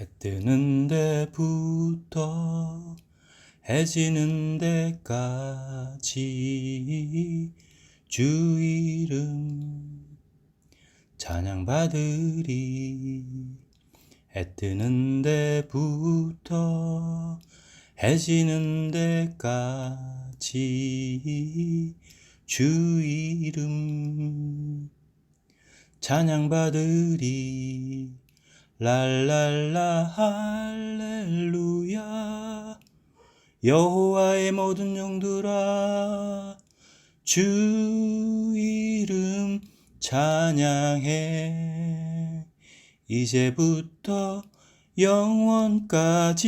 해 뜨는 데부터 해 지는 데까지 주 이름 찬양 받으리. 해 뜨는 데부터 해 지는 데까지 주 이름 찬양 받으리 랄랄라 할렐루야. 여호와의 모든 영들아 주 이름 찬양해. 이제부터 영원까지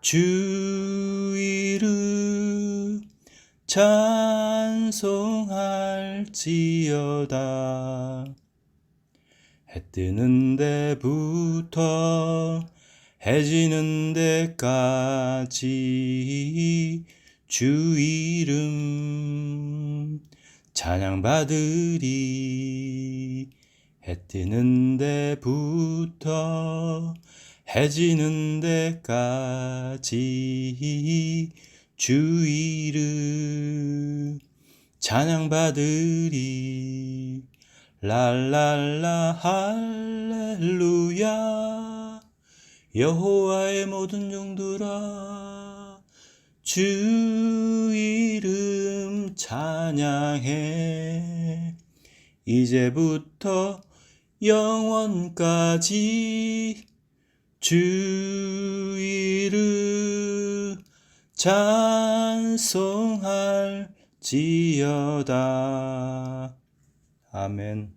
주 이름 찬송할지어다 해 뜨는 데부터 해 지는 데까지 주 이름 찬양 받으리. 해 뜨는 데부터 해 지는 데까지 주 이름 찬양 받으리 랄랄라 할렐루야. 여호와의 모든 종들아 주 이름 찬양해. 이제부터 영원까지 주 이름 찬송할지어다 아멘